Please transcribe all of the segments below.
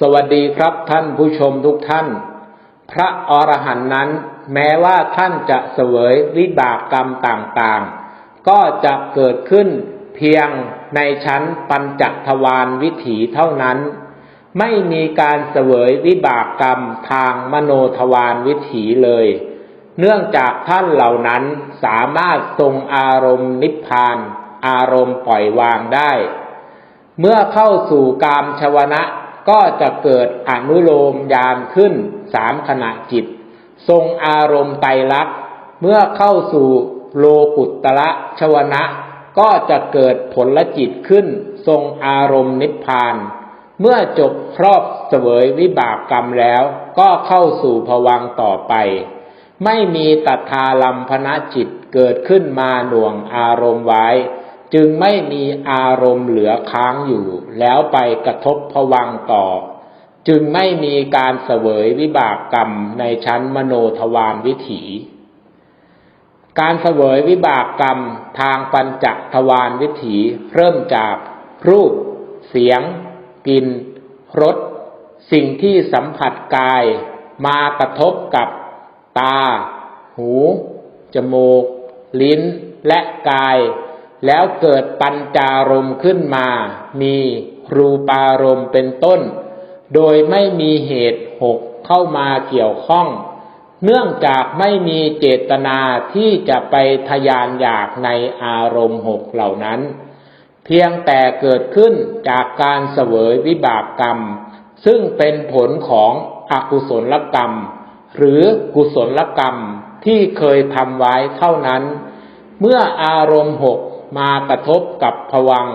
สวัสดีครับท่านผู้ชมทุกท่าน พระอรหันต์นั้น แม้ว่าท่านจะเสวยวิบากกรรมต่างๆ ก็จะเกิดขึ้นเพียงในชั้นปัญจทวารวิถีเท่านั้น ไม่มีการเสวยวิบากกรรมทางมโนทวารวิถีเลย เนื่องจากท่านเหล่านั้นสามารถทรงอารมณ์นิพพาน อารมณ์ปล่อยวางได้ เมื่อเข้าสู่กามชวนะ ก็จะเกิดอนุโลมยานขึ้นสามขณะจิต ทรงอารมณ์ไตรลักษณ์เมื่อเข้าสู่โลกุตตะชวนะ ก็จะเกิดผลจิตขึ้น ทรงอารมณ์นิพพาน เมื่อจบครอบเสวยวิบากกรรมแล้ว ก็เข้าสู่ภวังต่อไป ไม่มีตัทธาลัมพนะจิตเกิดขึ้นมาหน่วงอารมณ์ไว้ จึงไม่มีอารมณ์เหลือค้างอยู่ แล้วไปกระทบภวังต่อ จึงไม่มีการเสวยวิบากกรรมในชั้นมโนทวารวิถี การเสวยวิบากกรรมทางปัญจทวารวิถี เริ่มจากรูป เสียง กลิ่นรสสิ่งที่สัมผัสกาย มากระทบกับตา หู จมูก ลิ้น และกาย แล้วเกิดปัญจารมณ์ขึ้นมา มีรูปารมณ์เป็นต้น โดยไม่มีเหตุหกเข้ามาเกี่ยวข้อง เนื่องจากไม่มีเจตนาที่จะไปทยานอยากในอารมณ์หกเหล่านั้น เพียงแต่เกิดขึ้นจากการเสวยวิบากกรรม ซึ่งเป็นผลของอกุศลกรรม หรือกุศลกรรมที่เคยทำไว้เท่านั้น เมื่ออารมณ์หก มากระทบกับผวัง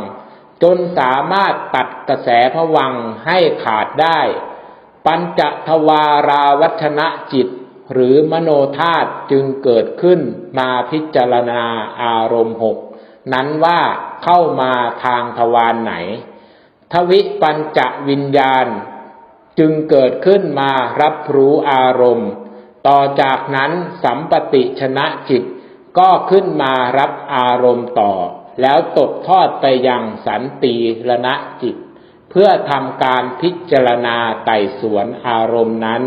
จนสามารถตัดกระแสผวังให้ขาดได้ ปัญจทวาราวัชนะจิต หรือมโนธาตุจึงเกิดขึ้นมาพิจารณาอารมณ์หกนั้นว่าเข้ามาทางทวารไหน ทวิปัญจวิญญาณ จึงเกิดขึ้นมารับรู้อารมณ์ ต่อจากนั้นสัมปติชนะจิต ก็ขึ้นมารับอารมณ์ต่อ แล้วตกทอดไปยังสันติรณะจิต เพื่อทำการพิจารณาไต่สวนอารมณ์นั้น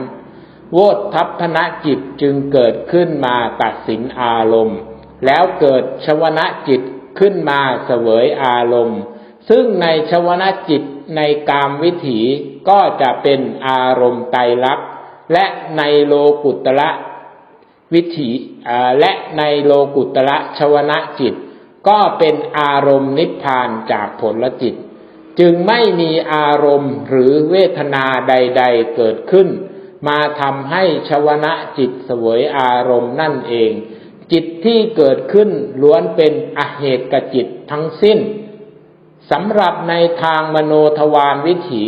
โวทัพพนจิตจึงเกิดขึ้นมาตัดสินอารมณ์ แล้วเกิดชวนะจิตขึ้นมาเสวยอารมณ์ ซึ่งในชวนะจิตในกามวิถีก็จะเป็นอารมณ์ไตรลักษณ์และในโลกุตระ วิถีและในโลกุตระชวนะจิต ก็เป็นอารมณ์นิพพานจากผลจิต จึงไม่มีอารมณ์หรือเวทนาใด ๆเกิดขึ้น มาทำให้ชวนะจิตเสวยอารมณ์นั่นเอง จิตที่เกิดขึ้นล้วนเป็นอเหตุกจิตทั้งสิ้นสำหรับในทางมโนทวารวิถี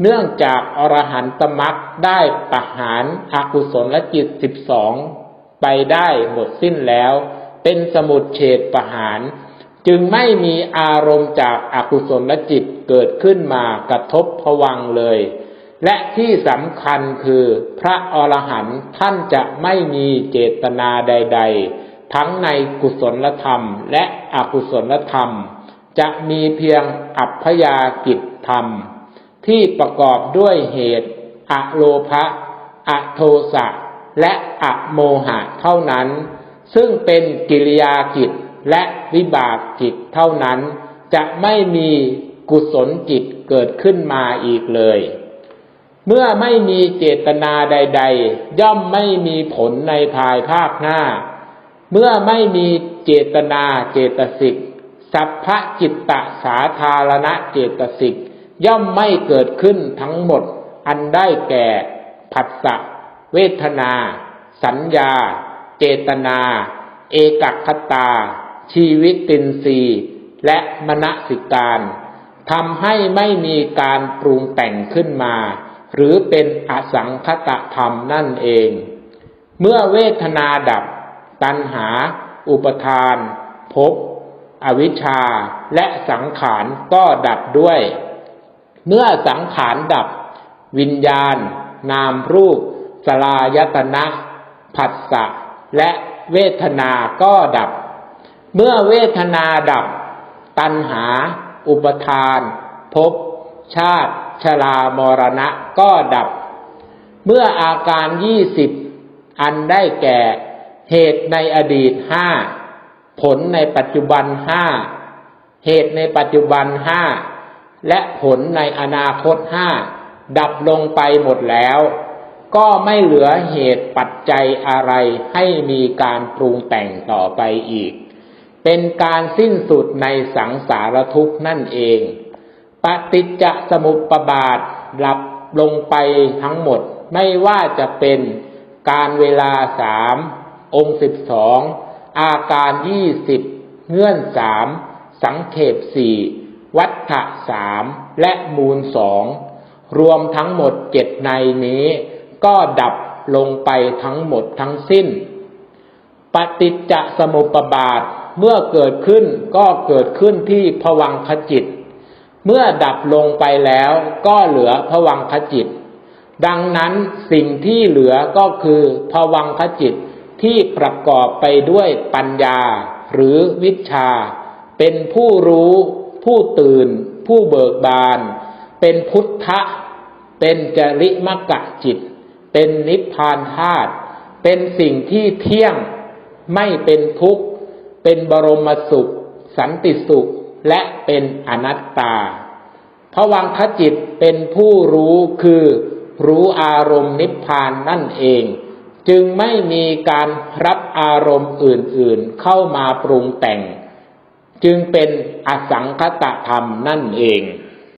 เนื่องจากอรหันตมรักได้ประหารอากุศลจิตสิบสอง ไปได้หมดสิ้นแล้ว เป็นสมุดเฉดประหาร จึงไม่มีอารมณ์จากอากุศลจิตเกิดขึ้นมากระทบผวังเลย และที่สำคัญคือพระอรหันต์ท่านจะไม่มีเจตนาใด ๆ ทั้งในกุศลธรรมและอกุศลธรรม จะมีเพียงอัพยากิจธรรม ที่ประกอบด้วยเหตุ อโลภะอโทสะ และอโมหะเท่านั้น ซึ่งเป็นกิริยากิจและวิบากกิจเท่านั้น จะไม่มีกุศลจิตเกิดขึ้นมาอีกเลย เมื่อไม่มีเจตนาใด ๆ ย่อมไม่มีผลในภายภาคหน้า เมื่อไม่มีเจตนาเจตสิกสัพพจิตตสาธารณะเจตสิกย่อมไม่เกิดขึ้นทั้งหมดอันได้แก่ผัสสะ เวทนา สัญญา เจตนา เอกคตา ชีวิตตินรีและมณสิการทำให้ไม่มีการปรุงแต่งขึ้นมา หรือเป็นอสังคตธรรมนั่นเอง เมื่อเวทนาดับ ตัณหา อุปทาน ภพ อวิชชา และสังขารก็ดับด้วย เมื่อสังขารดับ วิญญาณ นามรูป สลายตนะผัสสะและเวทนาก็ดับ เมื่อเวทนาดับ ตัณหา อุปทานภพชาติ ชรามรณะก็ดับ เมื่ออาการยี่สิบอันได้แก่เหตุในอดีตห้าผลในปัจจุบันห้าเหตุในปัจจุบันห้าและผลในอนาคตห้าดับลงไปหมดแล้ว ก็ไม่เหลือเหตุปัจจัยอะไรให้มีการปรุงแต่งต่อไปอีก เป็นการสิ้นสุดในสังสารทุกข์นั่นเอง ปฏิจจสมุปบาทหลับลงไปทั้งหมดไม่ว่าจะเป็นการเวลาสามองค์สิบสองอาการยี่สิบเงื่อนสามสังเขปสี่วัฏฐะสามและมูลสองรวมทั้งหมดเจ็ดในนี้ ก็ดับลงไปทั้งหมดทั้งสิ้น ปฏิจจสมุปบาทเมื่อเกิดขึ้นก็เกิดขึ้นที่ผวังคจิต เมื่อดับลงไปแล้วก็เหลือผวังคจิต ดังนั้นสิ่งที่เหลือก็คือผวังคจิตที่ประกอบไปด้วยปัญญา หรือวิชา เป็นผู้รู้ ผู้ตื่น ผู้เบิกบาน เป็นพุทธะ เป็นจริมกะจิต เป็นนิพพานธาตุเป็นสิ่งที่เที่ยงไม่เป็นทุกข์ เป็นบรมสุข สันติสุขและเป็นอนัตตาพระวังคจิตเป็นผู้รู้คือรู้อารมณ์นิพพานนั่นเอง จึงไม่มีการรับอารมณ์อื่นๆเข้ามาปรุงแต่ง จึงเป็นอสังคตธรรมนั่นเอง